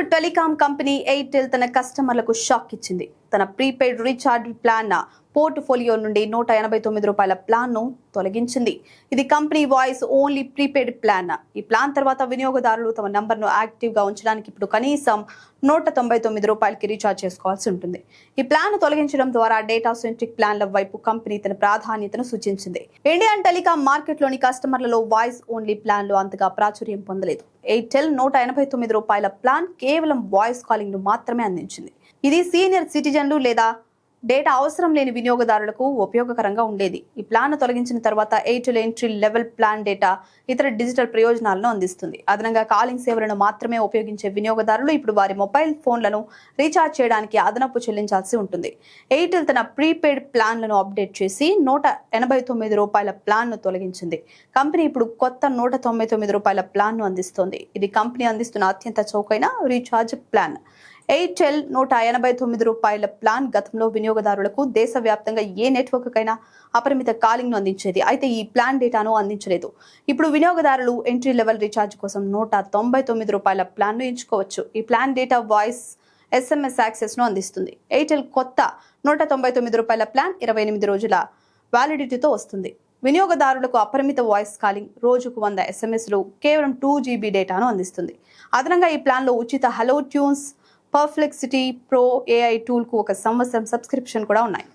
Telecom company Airtel తన కస్టమర్లకు shock ఇచ్చింది. తన ప్రీపెయిడ్ రీఛార్జ్ ప్లాన్ పోర్ట్ఫోలియో నుండి నూట ఎనభై తొమ్మిది రూపాయల ప్లాన్ను తొలగించింది. ఇది company voice only prepaid plan ఈ ప్లాన్ తర్వాత వినియోగదారులు తమ నంబర్ను యాక్టివ్గా ఉంచడానికి ఇప్పుడు కనీసం నూట తొంభై తొమ్మిది రూపాయలకి రీఛార్జ్ చేసుకోవాల్సి ఉంటుంది. ఈ ప్లాన్ తొలగించడం ద్వారా డేటా సెంట్రిక్ ప్లాన్ల వైపు కంపెనీ తన ప్రాధాన్యతను సూచించింది. ఇండియన్ టెలికాం మార్కెట్లోని కస్టమర్లలో వాయిస్ ఓన్లీ ప్లాన్లు అంతగా ప్రాచుర్యం పొందలేదు. ఎయిర్టెల్ నూట ఎనభై తొమ్మిది రూపాయల ప్లాన్ కేవలం వాయిస్ కాలింగ్ను మాత్రమే అందించింది. ఇది సీనియర్ సిటిజన్లు లేదా డేటా అవసరం లేని వినియోగదారులకు ఉపయోగకరంగా ఉండేది. ఈ ప్లాన్ తొలగించిన తర్వాత Airtel entry level plan data ఇతర డిజిటల్ ప్రయోజనాలను అందిస్తుంది. అదనంగా కాలింగ్ సేవలను మాత్రమే ఉపయోగించే వినియోగదారులు ఇప్పుడు వారి మొబైల్ ఫోన్లను రీఛార్జ్ చేయడానికి అదనపు చెల్లించాల్సి ఉంటుంది. ఎయిర్టెల్ తన ప్రీపెయిడ్ ప్లాన్లను అప్డేట్ చేసి నూట ఎనభై తొమ్మిది రూపాయల ప్లాన్ను తొలగించింది. కంపెనీ ఇప్పుడు కొత్త నూట తొంభై తొమ్మిది రూపాయల ప్లాన్ను అందిస్తోంది. ఇది కంపెనీ అందిస్తున్న అత్యంత చౌకైన రీఛార్జ్ ప్లాన్ ఎయిర్టెల్ నూట ఎనభై తొమ్మిది రూపాయల ప్లాన్ గతంలో వినియోగదారులకు దేశవ్యాప్తంగా ఏ నెట్వర్క్కైనా అపరిమిత కాలింగ్ను అందించేది. అయితే ఈ ప్లాన్ డేటాను అందించలేదు. ఇప్పుడు వినియోగదారులు ఎంట్రీ లెవెల్ రీఛార్జ్ కోసం నూట తొంభై తొమ్మిది రూపాయల ప్లాన్ను ఎంచుకోవచ్చు. ఈ ప్లాన్ డేటా వాయిస్ ఎస్ఎంఎస్ యాక్సెస్ను అందిస్తుంది. ఎయిర్టెల్ కొత్త నూట తొంభై తొమ్మిది రూపాయల ప్లాన్ ఇరవై ఎనిమిది రోజుల వ్యాలిడిటీతో వస్తుంది. వినియోగదారులకు అపరిమిత వాయిస్ కాలింగ్ రోజుకు వంద ఎస్ఎంఎస్లు కేవలం టూ జీబీ డేటాను అందిస్తుంది. అదనంగా ఈ ప్లాన్లో ఉచిత hello tunes Perplexity pro AI టూల్కు ఒక సంవత్సరం సబ్స్క్రిప్షన్ కూడా ఉన్నాయి.